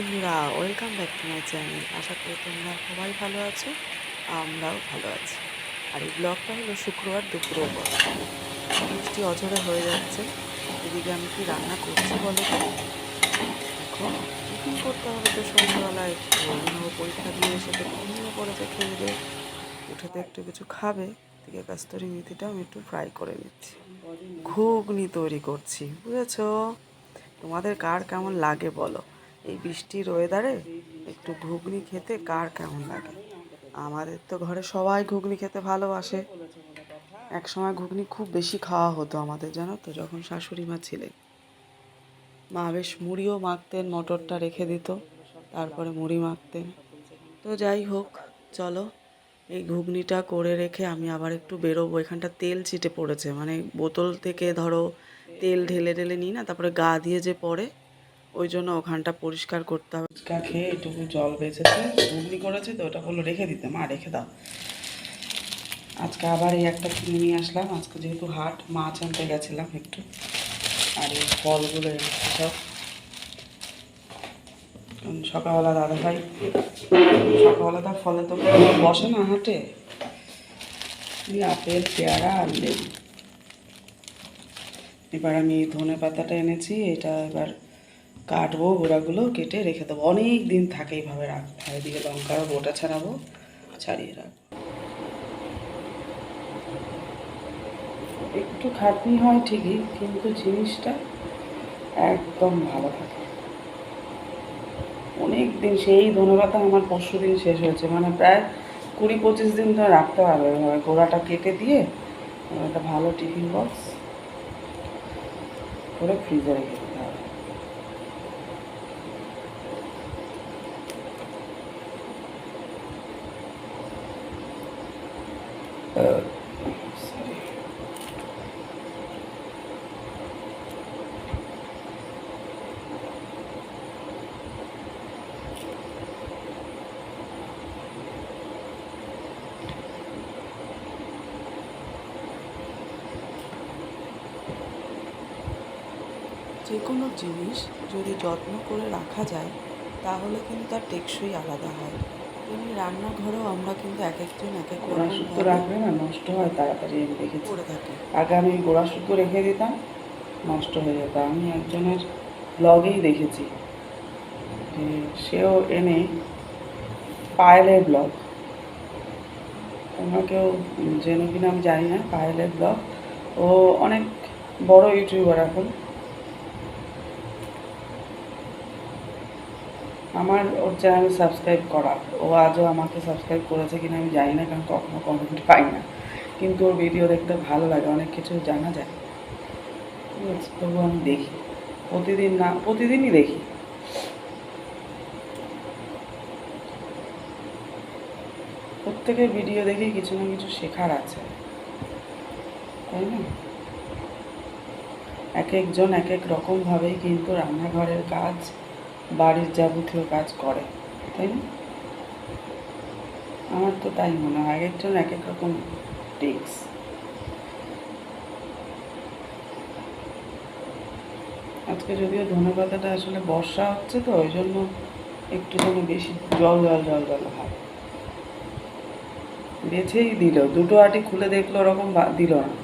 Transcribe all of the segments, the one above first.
বন্ধুরা welcome back to my channel আশা করি তোমরা সবাই ভালো আছো, আমরাও ভালো আছি। আর এই ব্লগটা হলো শুক্রবার দুপুরের পর। বৃষ্টি অঝরে হয়ে যাচ্ছে। এদিকে আমি কি রান্না করছি বলো তো? এখন টিফিন করতে হবে তো সন্ধ্যাবেলায় অভিনব পরীক্ষা দিয়ে এসে তো ঘুমিয়ে পড়েছে খেয়ে দিয়ে উঠে তো একটু কিছু খাবে। এদিকে কাস্তরি মেথিটা আমি একটু ফ্রাই করে নিচ্ছি। ঘুগনি তৈরি করছি, বুঝেছ? তোমাদের কার কেমন লাগে বলো? এই বৃষ্টির ওয়েদারে একটু ঘুগনি খেতে কার কেমন লাগে? আমাদের তো ঘরে সবাই ঘুগনি খেতে ভালোবাসে। এক সময় ঘুগনি খুব বেশি খাওয়া হতো আমাদের, জানো তো, যখন শাশুড়ি মা ছিলেন মা বেশ মুড়িও মাখতেন, মটরটা রেখে দিত, তারপরে মুড়ি মাখতেন। তো যাই হোক, চলো, এই ঘুগনিটা করে রেখে আমি আবার একটু বেরোবো। এখানটা তেল ছিটে পড়েছে মানে বোতল থেকে ধরো তেল ঢেলে ঢেলে নিই না, তারপরে গা দিয়ে যে পড়ে ওই জন্য ওখানটা পরিষ্কার করতে হবে। ফুচকা খেয়ে এটুকু জল বেঁচেছে, ঘুগনি করেছে তো, ওটা বলল রেখে দিতে, মা রেখে দাও। আজকে আবার এই একটা কিনে নিয়ে আসলাম, আজকে যেহেতু হাট মাছ আনতে গেছিলাম একটু। আর এই ফলগুলো সব। সকালবেলা দাদা ভাই সকালবেলা তার ফলে তো বসে না হাটে। আপেল, পেয়ারা আর এবার আমি ধনে পাতাটা এনেছি, এটা এবার কাটবো, গোড়াগুলো কেটে রেখে দেবো। অনেক দিন থাকে এইভাবে রাখতে। হয় এদিকে লঙ্কার বোটা ছাড়াবো, ছাড়িয়ে রাখব। একটু খাটনি হয় ঠিকই, কিন্তু জিনিসটা একদম ভালো থাকে। অনেক দিন সেই ধনেপাতা আমার পরশু দিন শেষ হয়েছে। মানে প্রায় কুড়ি পঁচিশ দিন ধরে রাখতে পারবে গোড়াটা কেটে দিয়ে একটা ভালো টিফিন বক্স করে ফ্রিজে রেখে দিতে হবে আহ, sorry. যে কোনো জিনিস যদি যত্ন করে রাখা যায় তাহলে কিন্তু তার টেকসই আলাদা হয়। তেমনি রান্নাঘরেও আমরা কিন্তু এক একজন এক এক গোড়া শুদ্ধ রাখলে না নষ্ট হয় তাড়াতাড়ি আমি দেখেছি। করে থাকি। আগে আমি গোড়া শুদ্ধ রেখে দিতাম নষ্ট হয়ে যেত। আমি একজনের ব্লগেই দেখেছি যে সেও এনে পায়েলের ব্লগ। তোমরা কেউ জেনে কিনা আমি জানি না পায়েলের ব্লগ। ও অনেক বড় ইউটিউবার এখন। আমার ওর চ্যানেল সাবস্ক্রাইব করা। ও আজও আমাকে সাবস্ক্রাইব করেছে কিনা আমি জানি না, কারণ কখনো কমেন্ট পাই না। কিন্তু ওর ভিডিও দেখতে ভালো লাগে, অনেক কিছু জানা যায়। ঠিক আছে, তবু আমি দেখি। প্রতিদিন না, প্রতিদিনই দেখি। প্রত্যেকের ভিডিও দেখে কিছু না কিছু শেখার আছে। তাই না? এক একজন এক এক রকমভাবেই কিন্তু রান্নাঘরের কাজ বাড়ির যাবতীয় কাজ করে, তাই না? আমার তো তাই মনে হয় এক একজন এক এক রকম টিক্স আজকে যদিও ধনে পাতাটা আসলে বর্ষা হচ্ছে তো, ওই জন্য একটু যেন বেশি জল জল জল জল হয়। বেছেই দিল, দুটো আটি খুলে দেখল, ওরকম দিল না।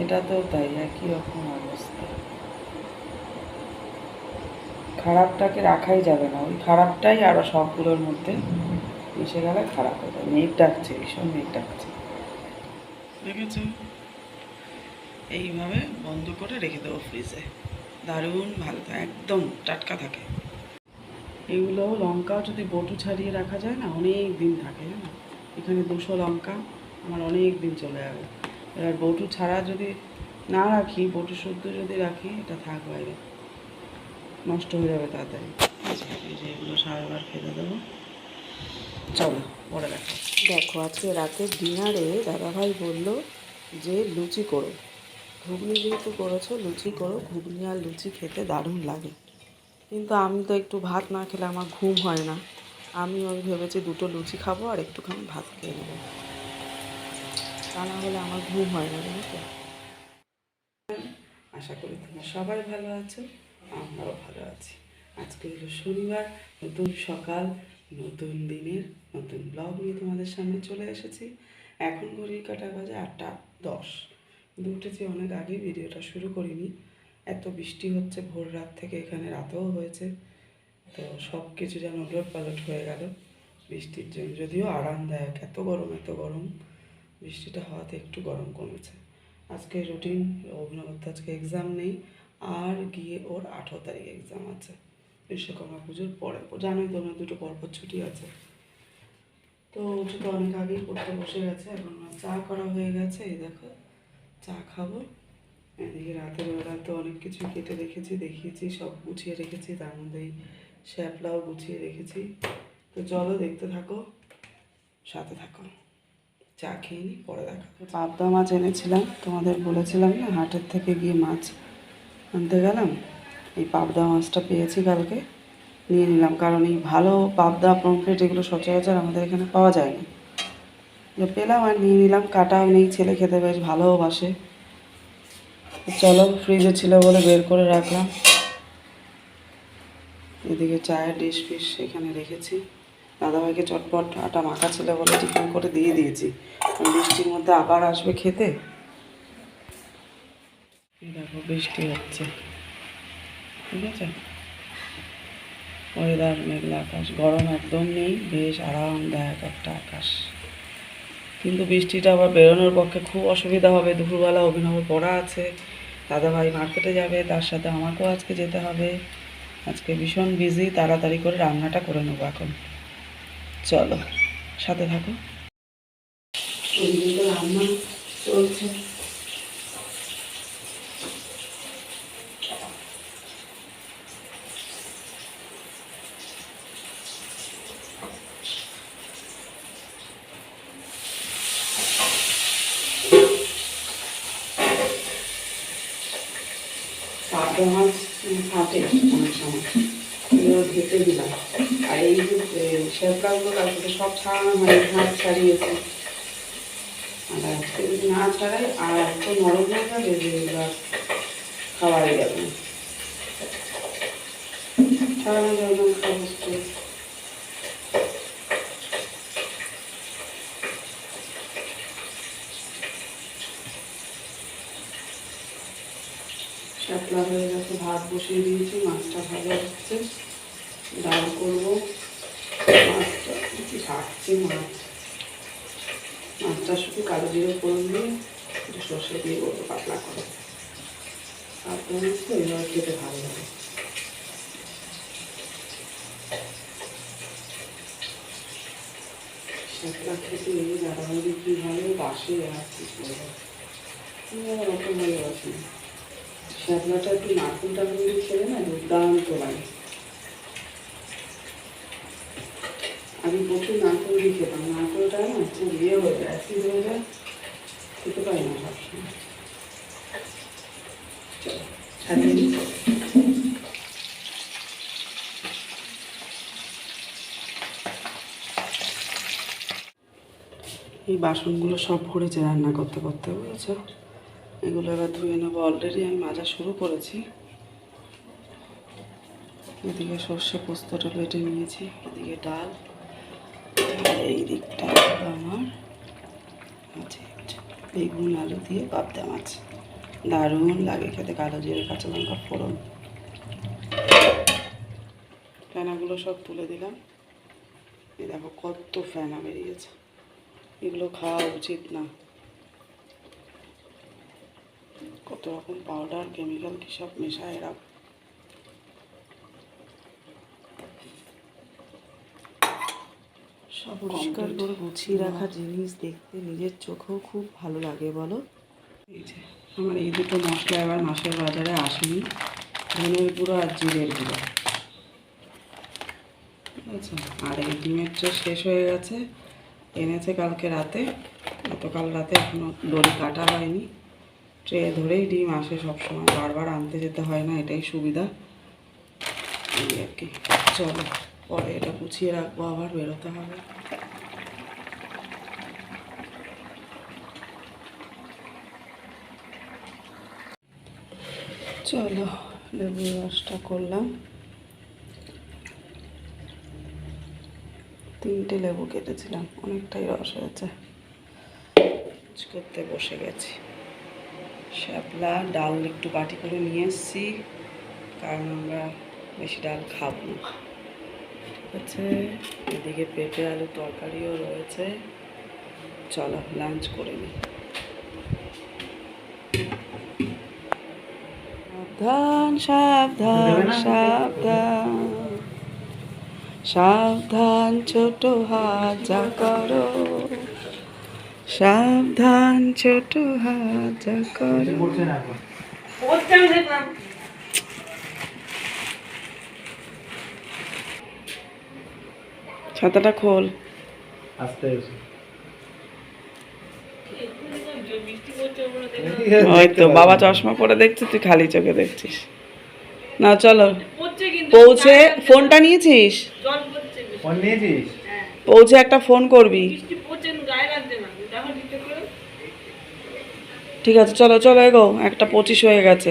এটা তো তাই, একই রকম অবস্থা। খারাপটাকে রাখাই যাবে না। ওই খারাপটাই আরও সবগুলোর মধ্যে মিশে গেলে খারাপ হয়ে যাবে। মেঘ ডাকছে, ভীষণ মেঘ ডাকছে। দেখেছ এইভাবে বন্ধ করে রেখে দেবো ফ্রিজে দারুণ ভালো থাকে, একদম টাটকা থাকে। এগুলো লঙ্কাও যদি বটু ছাড়িয়ে রাখা যায় না, অনেক দিন থাকে, জানো? এখানে দুশো লঙ্কা, আমার অনেক দিন চলে যাবে এবার বটু ছাড়া যদি না রাখি, বটু শুদ্ধ যদি রাখি, এটা থাক বাইরে। নষ্ট হয়ে যাবে তাড়াতাড়ি। এগুলো সারাবার ফেলে দেবো। চলো, পরে দেখো। দেখো, আজকে রাতের ডিনারে দাদাভাই বলল যে, লুচি করো। ঘুগনি যেহেতু করেছ, লুচি করো। ঘুগনি আর লুচি খেতে দারুণ লাগে। কিন্তু আমি তো একটু ভাত না খেলে আমার ঘুম হয় না। আমি ওই ভেবেছি দুটো লুচি খাব আর একটুখানি ভাত খেয়ে নেব। তা না হলে আমার ঘুম হয় না, জানো তো। আশা করি তোমরা সবাই ভালো আছো। আমরাও ভালো আছি। আজকে হলো শনিবার, নতুন সকাল, নতুন দিনের, নতুন ব্লগ নিয়ে তোমাদের সামনে চলে এসেছি। এখন ঘড়ির কাটা বাজে আটটা দশ। কিন্তু অনেক আগে, ভিডিওটা শুরু করিনি। এত বৃষ্টি হচ্ছে, ভোর রাত থেকে এখানে রাতেও হয়েছে। তো সব কিছু যেন উলট পালট হয়ে গেল। বৃষ্টির জন্য যদিও আরামদায়ক, এত গরম এত গরম। বৃষ্টিটা হওয়াতে একটু গরম কমেছে। আজকে রুটিন অভিনব তো আজকে এক্সাম নেই। আর গিয়ে ওর আঠেরো তারিখে এক্সাম আছে। বিশ্বকর্মা পুজোর পরে। জানোই তোমরা দুটো পরপর ছুটি আছে। তো তো অনেক আগেই পড়তে বসে গেছে। এখন চা করা হয়ে গেছে। এই দেখো, চা খাব। এদিকে রাতের বেলা তো অনেক কিছু কেটে রেখেছি, দেখিয়েছি, সব গুছিয়ে রেখেছি। তার মধ্যে এই শ্যাপলাও গুছিয়ে রেখেছি। তো চলো দেখতে থাকো, সাথে থাকো। চা খেয়ে নি, পরে দেখা পাবদা মাছ এনেছিলাম, তোমাদের বলেছিলাম না, হাটের থেকে গিয়ে মাছ আনতে গেলাম। এই পাবদা মাছটা পেয়েছি কালকে। নিয়ে নিলাম, কারণ এই ভালো পাবদা, পমফ্রেট এগুলো সচরাচর আমাদের এখানে পাওয়া যায় না। পেলাম আর নিয়ে নিলাম কাটাও নেই ছেলে খেতে বেশ ভালোবাসে চলো ফ্রিজে ছিল বলে বের করে রাখলাম। এদিকে চায়ের ডিশ ফিশ এখানে রেখেছি। দাদাভাইকে চটপট আটা মাখা ছিল বলে টিফিন করে দিয়ে দিয়েছি। বৃষ্টির মধ্যে আবার আসবে খেতে। দেখো বৃষ্টি হচ্ছে। ঠিক আছে? ওয়েদার মেঘলা আকাশ, গরম একদম নেই, বেশ আরামদায়ক একটা আকাশ। কিন্তু বৃষ্টিটা আবার বেরোনোর পক্ষে খুব অসুবিধা হবে। দুপুরবেলা অভিনব পড়া আছে, দাদাভাই মার্কেটে যাবে, তার সাথে আমাকেও আজকে যেতে হবে। আজকে ভীষণ বিজি তাড়াতাড়ি করে রান্নাটা করে নেব এখন। চলো, সাথে থাকো। রান্না চলছে। সব ছাড়ানো ছাড়িয়েছে আর আজকে যদি না ছাড়াই, আর এত নরম হয়ে যাবে যে আর খাওয়াই যাবে ভাত বসিয়ে দিয়েছি, মাছটা ভালো হচ্ছে। ডাল করব। কি মাছ মাছটা শুধু কালো জিরে ফোড়ন দিয়ে একটু সর্ষে দিয়ে করব, পাতলা করে। মাছ তো এইভাবে খেতে ভালো লাগে। শাপলা খেতে দাদাবাড়ি কীভাবে বাসে আর কি ওরকম বাসে না। শ্যাপলাটা একটু নারকেল টারকেল দিয়ে খেলে না, দুর্দান্ত লাগে। আমি প্রচুর দিয়ে খেতাম। নারকেলটা না খুব ইয়ে হয়ে যায় অ্যাসিড হয়ে যায় খেতে পারি না সবসময় চলো, এই বাসনগুলো সব ভরেছে রান্না করতে করতে বুঝেছ? এগুলো এবার ধুয়ে নেব অলরেডি আমি মাজা শুরু করেছি। এদিকে সর্ষে পোস্তটা বেটে নিয়েছি এদিকে ডাল। এই দিকটা। আমার বেগুন, আলু দিয়ে পাবদা মাছ। দারুণ লাগে খেতে, কালো জিরে, কাঁচা লঙ্কা, ফোড়ন। ফেনাগুলো সব তুলে দিলাম। এই দেখো কত ফেনা বেরিয়েছে। এগুলো খাওয়া উচিত না। কত রকম পাউডার কেমিক্যাল কী সব মেশায় এরা সব পরিষ্কার করে গুছিয়ে রাখা জিনিস দেখতে নিজের চোখেও খুব ভালো লাগে বলো? এই যে আমার এই দুটো মশলা এবার মাসের বাজারে আসেনি। ধনের গুঁড়ো আর জিরের গুঁড়ো। ঠিক আছে আর এই ডিমের চো শেষ হয়ে গেছে। এনেছে কালকে রাতে। গতকাল রাতে এখনও দড়ি কাটা হয়নি। ট্রে ধরেই ডিম আসে সবসময়। বারবার আনতে যেতে হয় না এটাই সুবিধা। এই আর কি চলো। পরে এটা গুছিয়ে রাখব, আবার বেরোতে হবে। চলো, লেবু রসটা করলাম। তিনটে লেবু কেটেছিলাম, অনেকটাই রস হয়েছে। করতে বসে গেছি। শ্যাপলা, ডাল একটু বাটি করে নিয়ে এসছি, কারণ আমরা বেশি ডাল খাব না। আছে। এদিকে পেঁপে আলু তরকারিও রয়েছে। চলো লাঞ্চ করে নিই সাবধান সাবধান সাবধান। সাবধান ছোট হাত যা করো। সাবধান ছোট হাত যা করো ছাতাটা খোল। আস্তে ওই তো বাবা চশমা পরে দেখছিস তুই খালি চোখে দেখছিস। না চলো। পৌঁছে ফোনটা নিয়েছিস? নিয়েছিস? পৌঁছে একটা ফোন করবি। ঠিক আছে চলো চলো এগো। একটা পঁচিশ হয়ে গেছে।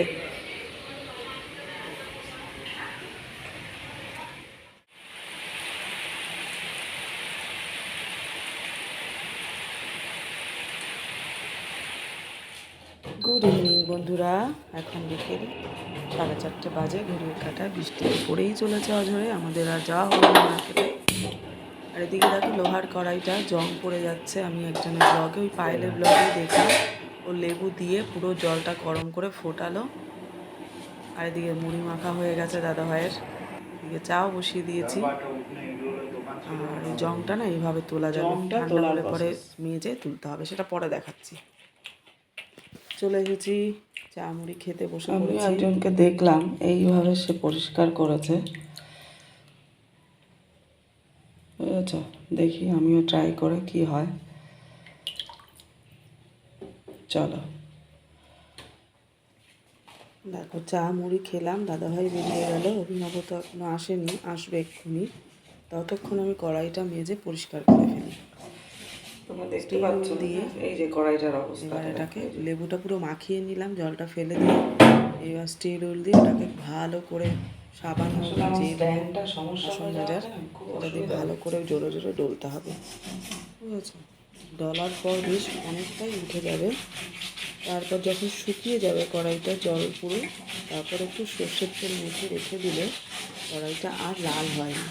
গুড ইভিনিং বন্ধুরা। এখন বিকেল সাড়ে চারটে বাজে ঘড়ির কাটা বৃষ্টি পড়েই চলেছে অঝরে আমাদের আর যাওয়া হলো মার্কেটে আর এদিকে দেখো লোহার কড়াইটা জং পড়ে যাচ্ছে আমি একজনের ব্লগে ওই পায়েলের ব্লগেই দেখলাম ও লেবু দিয়ে পুরো জলটা গরম করে ফোটালো। আর এদিকে মুড়ি মাখা হয়ে গেছে দাদা ভাইয়ের। এদিকে চাও বসিয়ে দিয়েছি। আর এই জংটা না এইভাবে তোলা যাবে। জংটা ঠান্ডা তোলার হলে পরে। মেজে তুলতে হবে সেটা পরে দেখাচ্ছি। চলে এসেছি। চা মুড়ি খেতে বসে আমি একজনকে দেখলাম এইভাবে সে পরিষ্কার করেছে। বুঝেছ দেখি আমিও ট্রাই করে কি হয়। চলো। দেখো চা মুড়ি খেলাম দাদাভাই বেরিয়ে গেল অভিনব তো এখনও আসেনি আসবে এক্ষুনি। ততক্ষণ আমি কড়াইটা মেজে পরিষ্কার করে ফেলি। তোমরা দেখতে পাচ্ছ দিয়ে এই যে কড়াইটার অবস্থা এবার এটাকে লেবুটা পুরো মাখিয়ে নিলাম জলটা ফেলে দিয়ে এবার স্টিল উল দিয়ে ওটাকে ভালো করে সাবান যে বাসন মাজার ওটা দিয়ে ভালো করে জোরে জোরে ডলতে হবে। বুঝেছ? ডলার পর বেশ অনেকটাই উঠে যাবে। তারপর যখন শুকিয়ে যাবে কড়াইটা জল পুরো তারপর একটু সর্ষের তেল মেখে রেখে দিলে কড়াইটা আর লাল হয় না।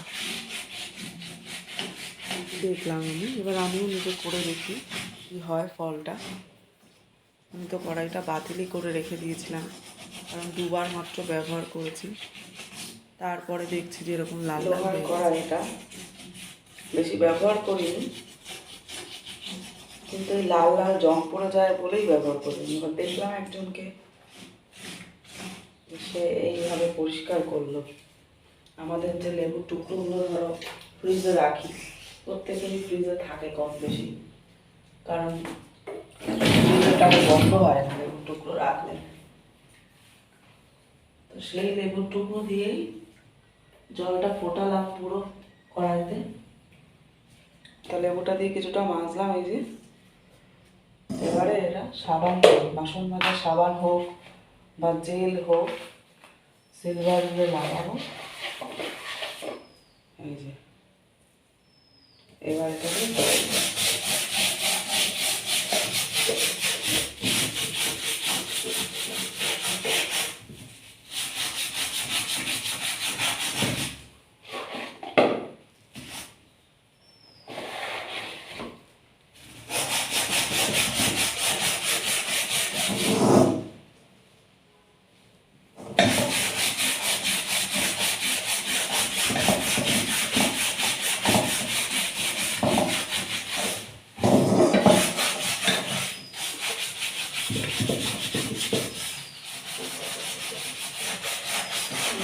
দেখলাম আমি এবার আমিও নিজে করে দেখি কী হয় ফলটা। আমি তো কড়াইটা বাতিলই করে রেখে দিয়েছিলাম কারণ দুবার মাত্র ব্যবহার করেছি। তারপরে দেখছি যে এরকম লাল লাল। কড়াইটা বেশি ব্যবহার করিনি কিন্তু এই লাল লাল জং পড়ে যায় বলেই ব্যবহার করিনি। এবার দেখলাম একজনকে সে এইভাবে পরিষ্কার করল। আমাদের যে লেবুর টুকরোগুলো ধরো ফ্রিজে রাখি। প্রত্যেকেরই ফ্রিজে থাকে কম বেশি। কারণ বন্ধ হয় না, লেবুর টুকরো রাখলে। তো সেই লেবুর টুকরো দিয়েই জলটা ফোটালাম পুরো কড়াইতে। তা লেবুটা দিয়ে কিছুটা মাজলাম এই যে। এবারে এটা সাবান বাসন মাজা সাবান হোক বা জেল হোক সিলভার দিয়ে লাগাবো। এই যে। এবার এটাকে জল দেবো।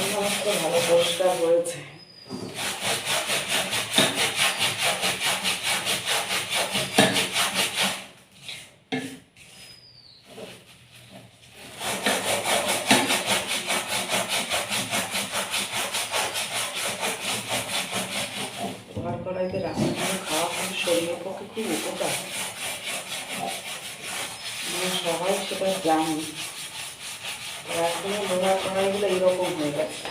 সমস্ত ভালো পরিষ্কার হয়েছে লোহার কড়াইতে রান্না করে খাওয়া কিন্তু খুব উপকার মানে সবাই সেটা জানি। এখন লোহার কড়াইগুলো এরকম হয়ে গেছে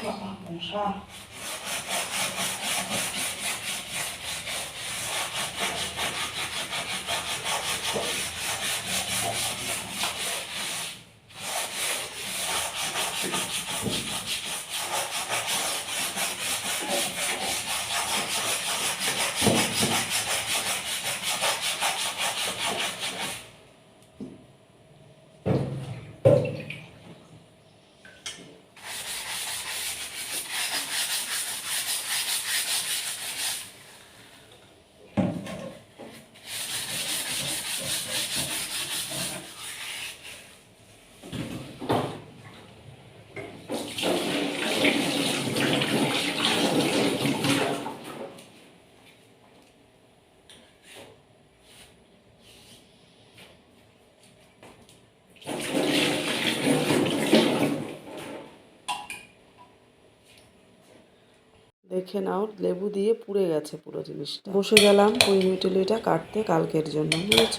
দেখে নাও, লেবু দিয়ে পুড়ে গেছে পুরো জিনিসটা। বসে গেলাম ওই মিটুলিটা কাটতে কালকের জন্য, বুঝেছ?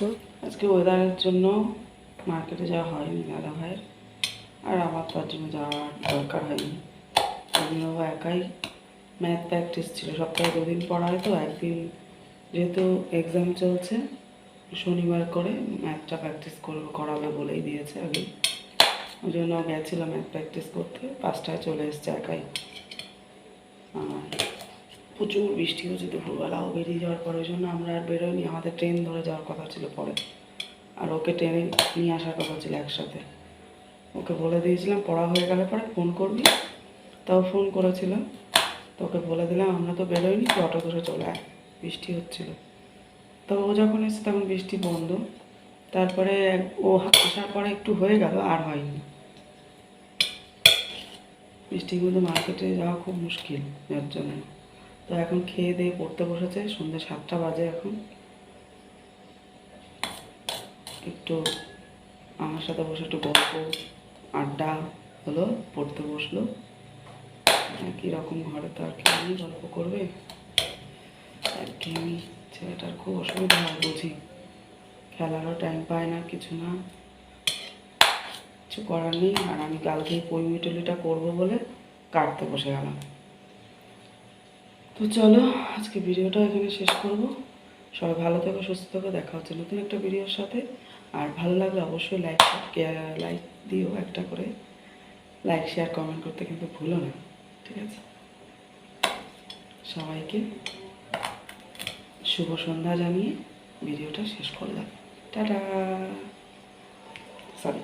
আজকে ওয়েদারের জন্য মার্কেটে যাওয়া হয়নি দাদা ভাইয়ের, আর আমার তার জন্য যাওয়ার দরকার হয়নি। আমিও একাই ম্যাথ প্র্যাকটিস ছিল, সপ্তাহে দুদিন পড়ায় তো, একদিন যেহেতু এক্সাম চলছে, শনিবার করে ম্যাথটা প্র্যাকটিস করব, করাবে বলেই দিয়েছে আগে। ওই জন্য গেছিলাম ম্যাথ প্র্যাকটিস করতে, পাঁচটায় চলে এসছে একাই। প্রচুর বৃষ্টি হচ্ছে, দুপুরবেলাও বেরিয়ে যাওয়ার পর, ওই জন্য আমরা আর বেরোয়নি আমাদের ট্রেন ধরে যাওয়ার কথা ছিল পরে। আর ওকে ট্রেনে নিয়ে আসার কথা ছিল একসাথে। ওকে বলে দিয়েছিলাম, পড়া হয়ে গেলে পরে ফোন করবি। তাও ফোন করেছিল। তো ওকে বলে দিলাম, আমরা তো বেরোয়নি তো অটো ধরে চলে আয়। বৃষ্টি হচ্ছিল। তো ও যখন এসে তখন বৃষ্টি বন্ধ। তারপরে ও আসার পরে একটু হয়ে গেল, আর হয়নি। বৃষ্টির মধ্যে মার্কেটে যাওয়া খুব মুশকিল যার জন্য। তো এখন খেয়ে দিয়ে পড়তে বসেছে, সন্ধ্যে সাতটা বাজে এখন। একটু আমার সাথে বসে একটু গল্প, আড্ডা হলো, পড়তে বসল। একই রকম ঘরে তো আর কেউ গল্প করবে। একঘেয়েমি, ছেলেটার খুব অসুবিধা হয় বুঝি। খেলারও টাইম পায় না, কিছু না। কিছু করার নেই, আর আমি কালকেই পইমিটলিটা করব বলে কাটতে বসে গেলাম। তো চলো, আজকে ভিডিওটা এখানে শেষ করব। সবাই ভালো থেকো, সুস্থ থেকো, দেখা হচ্ছে নতুন একটা ভিডিওর সাথে। আর ভালো লাগলে অবশ্যই লাইক লাইক দিও একটা করে। লাইক শেয়ার কমেন্ট করতে কিন্তু ভুলো না, ঠিক আছে? সবাইকে শুভ সন্ধ্যা জানিয়ে ভিডিওটা শেষ করলাম। টাটা! সরি